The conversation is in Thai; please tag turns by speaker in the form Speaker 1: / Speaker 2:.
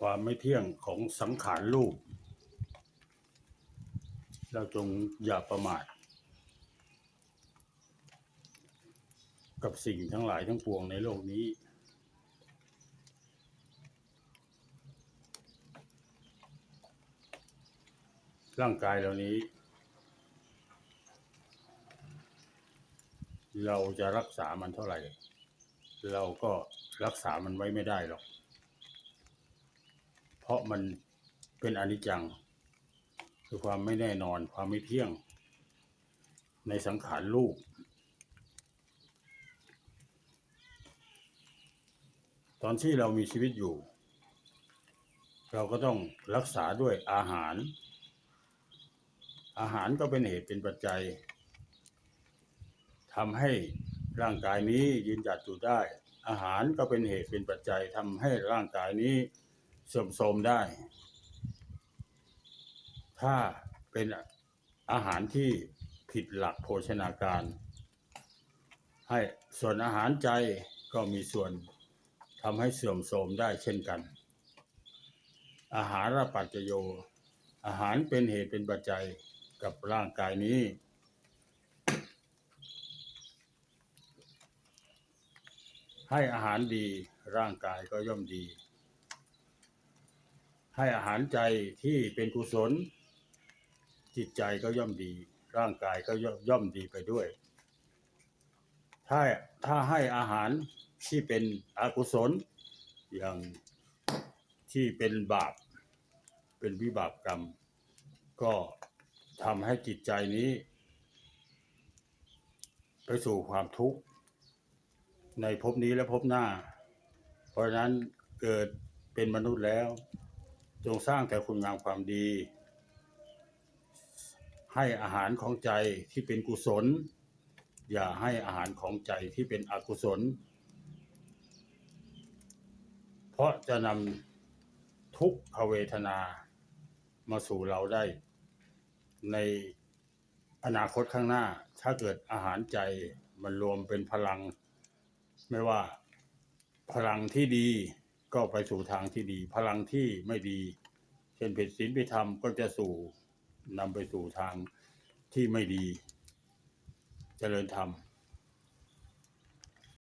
Speaker 1: ความไม่เที่ยงของสังขารรูป เราจงอย่าประมาทกับสิ่งทั้งหลายทั้งปวงในโลกนี้ ร่างกายเหล่านี้ เราจะรักษามันเท่าไหร่ เราก็รักษามันไว้ไม่ได้หรอก เพราะมันเป็นอนิจจัง คือความไม่แน่นอนความไม่เที่ยง ในสังขารรูปตอนที่เรามีชีวิตอยู่ เราก็ต้องรักษาด้วยอาหาร อาหารก็เป็นเหตุเป็นปัจจัยทำให้ร่างกายนี้ยืนหยัดอยู่ได้ อาหารก็เป็นเหตุเป็นปัจจัยทำให้ร่างกายนี้ เสื่อมโทรมได้ ถ้าเป็นอาหารที่ผิดหลักโภชนาการ ให้ส่วนอาหารใจก็มีส่วนทำให้เสื่อมโทรมได้เช่นกัน อาหารปัจจโย อาหารเป็นเหตุเป็นปัจจัยกับร่างกายนี้ ให้อาหารดีร่างกายก็ย่อมดี ให้อาหารใจที่เป็นกุศล จิตใจก็ย่อมดี ร่างกายก็ย่อมดีไปด้วย ถ้าถ้าให้อาหารที่เป็นอกุศล อย่างที่เป็นบาป เป็นวิบากกรรม ก็ทำให้จิตใจนี้ ไปสู่ความทุกข์ ในภพนี้และภพหน้า เพราะนั้นเกิดเป็นมนุษย์แล้ว จงสร้างแต่คุณงามความดี ให้อาหารของใจที่เป็นกุศล อย่าให้อาหารของใจที่เป็นอกุศล เพราะจะนำทุกขเวทนามาสู่เราได้ ในอนาคตข้างหน้า ถ้าเกิดอาหารใจมันรวมเป็นพลัง ไม่ว่าพลังที่ดี ก็ไปสู่ทางที่ดี พลังที่ไม่ดี เช่นผิดศีลผิดธรรมก็จะสู่นำไปสู่ทางที่ไม่ดีเจริญธรรม